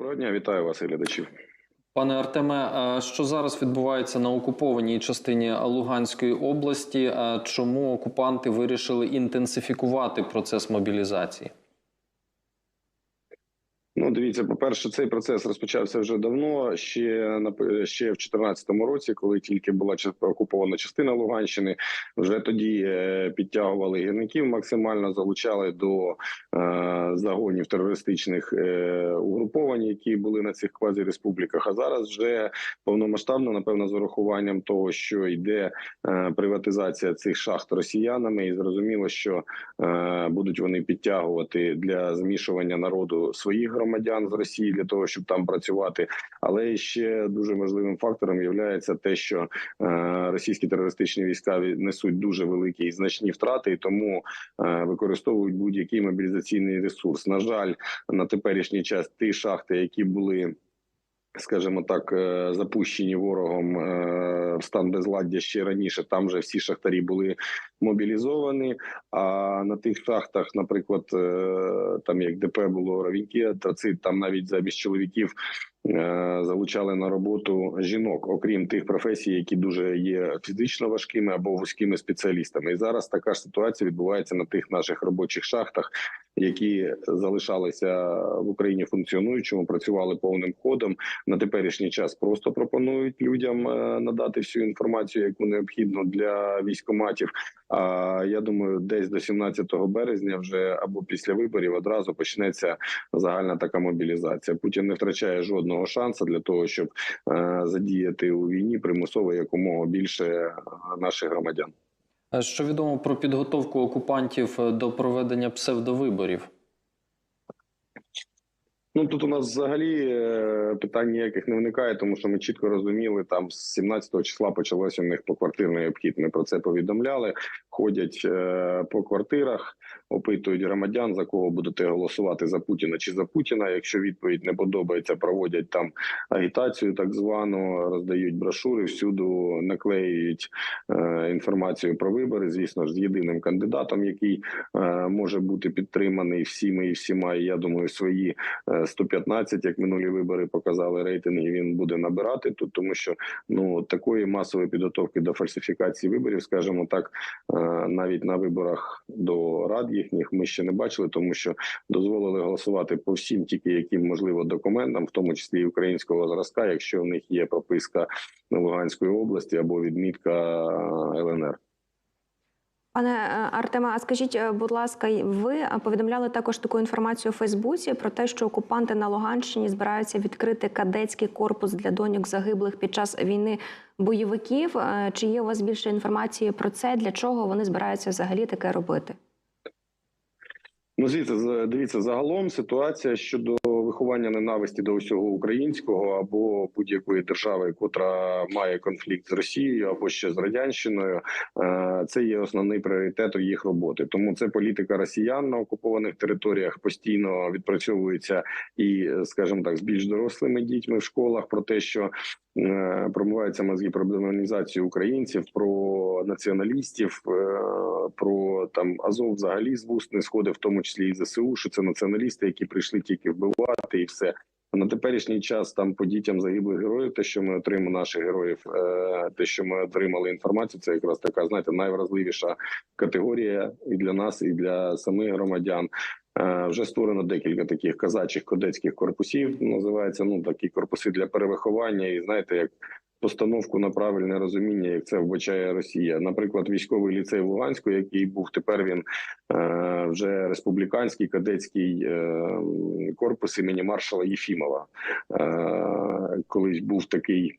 Доброго дня, вітаю вас, глядачів. Пане Артеме, що зараз відбувається на окупованій частині Луганської області? Чому окупанти вирішили інтенсифікувати процес мобілізації? Ну, дивіться, по-перше, цей процес розпочався вже давно. Ще ще в 2014 році, коли тільки була окупована частина Луганщини, вже тоді е, підтягували гірників, максимально залучали до е, загонів терористичних е, угруповань, які були на цих квазіреспубліках. А зараз вже повномасштабно, напевно, з урахуванням того, що йде приватизація цих шахт росіянами, і зрозуміло, що будуть вони підтягувати для змішування народу своїх громадян з Росії для того, щоб там працювати. Але ще дуже важливим фактором є те, що е, російські терористичні війська несуть дуже великі і значні втрати, і тому е, використовують будь-який мобілізаційний ресурс. На жаль, на теперішній час ті шахти, які були. Скажімо так, е, запущені ворогом е, в стан безладдя ще раніше. Там вже всі шахтарі були мобілізовані. А на тих шахтах, наприклад, е, там як ДП було Равінки, Трацит, там навіть замість чоловіків залучали на роботу жінок, окрім тих професій, які дуже є фізично важкими або вузькими спеціалістами. І зараз така ж ситуація відбувається на тих наших робочих шахтах, які залишалися в Україні функціонуючими, працювали повним ходом. На теперішній час просто пропонують людям е, надати всю інформацію, яку необхідно для військоматів. А я думаю, десь до 17 березня, вже або після виборів, одразу почнеться загальна така мобілізація. Путін не втрачає жодного шансу для того, щоб е, задіяти у війні примусово якомога більше е, наших громадян. Що відомо про підготовку окупантів е, до проведення псевдовиборів? Ну тут у нас взагалі е, питань ніяких не виникає, тому що ми чітко розуміли, там з 17 числа почалося у них поквартирний обхід. Ми про це повідомляли. Ходять е, по квартирах, опитують громадян, за кого будете голосувати за Путіна чи за Путіна. Якщо відповідь не подобається, проводять там агітацію, так звану, роздають брошури, всюду наклеюють е, інформацію про вибори. Звісно ж, з єдиним кандидатом, який може бути підтриманий всіми і всіма. І я думаю, свої 115, як минулі вибори показали рейтинги. Він буде набирати тут, тому що ну такої масової підготовки до фальсифікації виборів, скажімо так, е, навіть на виборах до рад їхніх ми ще не бачили, тому що дозволили голосувати по всім, тільки яким можливо документам, в тому числі і українського зразка, якщо в них є прописка Луганської області або відмітка е, ЛНР. Пане Артема, а скажіть, е, будь ласка, ви е, повідомляли також таку інформацію у Фейсбуці про те, що окупанти на Луганщині збираються відкрити кадетський корпус для доньок загиблих під час війни бойовиків. Е, Чи є у вас більше інформації про це? Для чого вони збираються взагалі таке робити? Ну, звідси дивіться, загалом ситуація щодо виховання ненависті до усього українського або будь-якої держави, котра має конфлікт з Росією або ще з радянщиною, е, це є основний пріоритет їх роботи. Тому це політика росіян на окупованих територіях постійно відпрацьовується і, скажімо так, з більш дорослими дітьми в школах про те, що е, промиваються мозги про демонізацію українців, про націоналістів, е, про там Азов взагалі з вуст не сходив, в тому числі і ЗСУ, що це націоналісти, які прийшли тільки вбивати, і все. На теперішній час там по дітям загиблих героїв, те, що ми отримали наших героїв, е, те, що ми отримали інформацію, це якраз така, знаєте, найвразливіша категорія і для нас, і для самих громадян. Е, Вже створено декілька таких казачих кадетських корпусів. Називається ну такі корпуси для перевиховання. І знаєте, як постановку на правильне розуміння, як це вбачає Росія. Наприклад, військовий ліцей в Луганську, який був тепер він е, вже республіканський кадетський е, корпус імені маршала Єфімова. Е, колись був такий.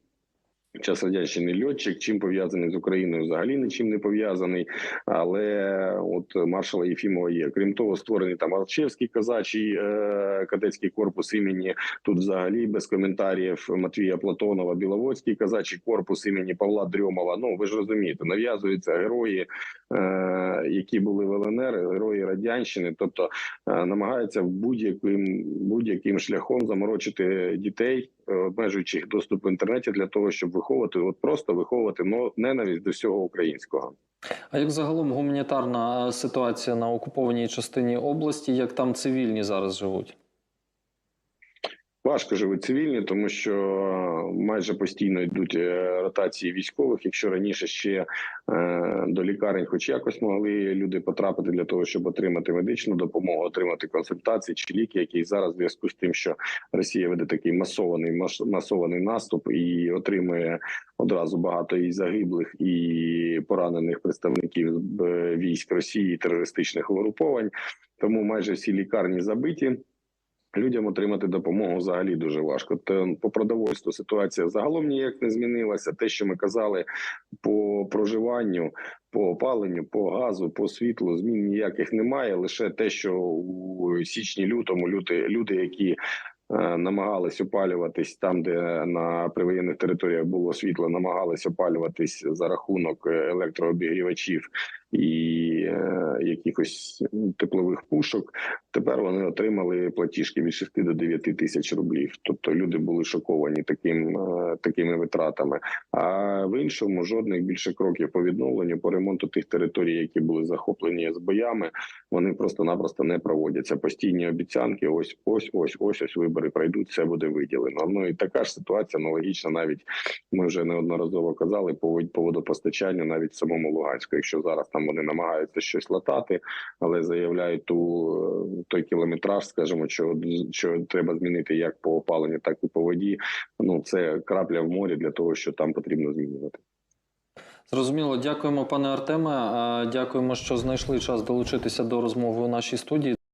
Час радянщини льотчик, чим пов'язаний з Україною, взагалі нічим не пов'язаний. Але от маршала Єфімова є. Крім того, створений там Алчевський казачий е, кадетський корпус імені тут, взагалі, без коментарів Матвія Платонова, Біловодський казачий корпус імені Павла Дрьомова. Ну ви ж розумієте, нав'язуються герої, е, які були в ЛНР, герої радянщини, тобто е, намагаються будь-яким будь-яким шляхом заморочити дітей, обмежуючи їх доступ в інтернеті для того, щоб виховувати, от просто виховувати но- ненависть до всього українського. А як загалом гуманітарна ситуація на окупованій частині області, як там цивільні зараз живуть? Важко живуть цивільні, тому що майже постійно йдуть е, ротації військових. Якщо раніше ще е, до лікарень, хоч якось могли люди потрапити для того, щоб отримати медичну допомогу, отримати консультації чи ліки, які зараз в зв'язку з тим, що Росія веде такий масований мас- масований наступ і отримує одразу багато і загиблих і поранених представників е, військ Росії, терористичних угруповань. Тому майже всі лікарні забиті. Людям отримати допомогу взагалі дуже важко. Те по продовольству ситуація загалом ніяк не змінилася. Те, що ми казали по проживанню, по опаленню, по газу, по світлу, змін ніяких немає. Лише те, що у січні-лютому люди, люди, які е, намагались опалюватись там, де на привоєнних територіях було світло, намагались опалюватись за рахунок е, електрообігрівачів і е, якихось теплових пушок. Тепер вони отримали платіжки від 6 до 9 тисяч рублів. Тобто люди були шоковані таким е, такими витратами. А в іншому жодних більше кроків по відновленню, по ремонту тих територій, які були захоплені з боями, вони просто-напросто не проводяться. Постійні обіцянки. Ось, ось, ось, ось, ось вибори пройдуть. Все буде виділено. Ну і така ж ситуація аналогічна. Навіть ми вже неодноразово казали по по водопостачанню, навіть самому Луганську. Якщо зараз там вони намагаються щось латати, але заявляють ту е, той кілометраж, скажімо, що, що треба змінити як по опаленню, так і по воді. Ну це крапля в морі для того, що там потрібно змінювати. Зрозуміло, дякуємо, пане Артеме. Дякуємо, що знайшли час долучитися до розмови у нашій студії.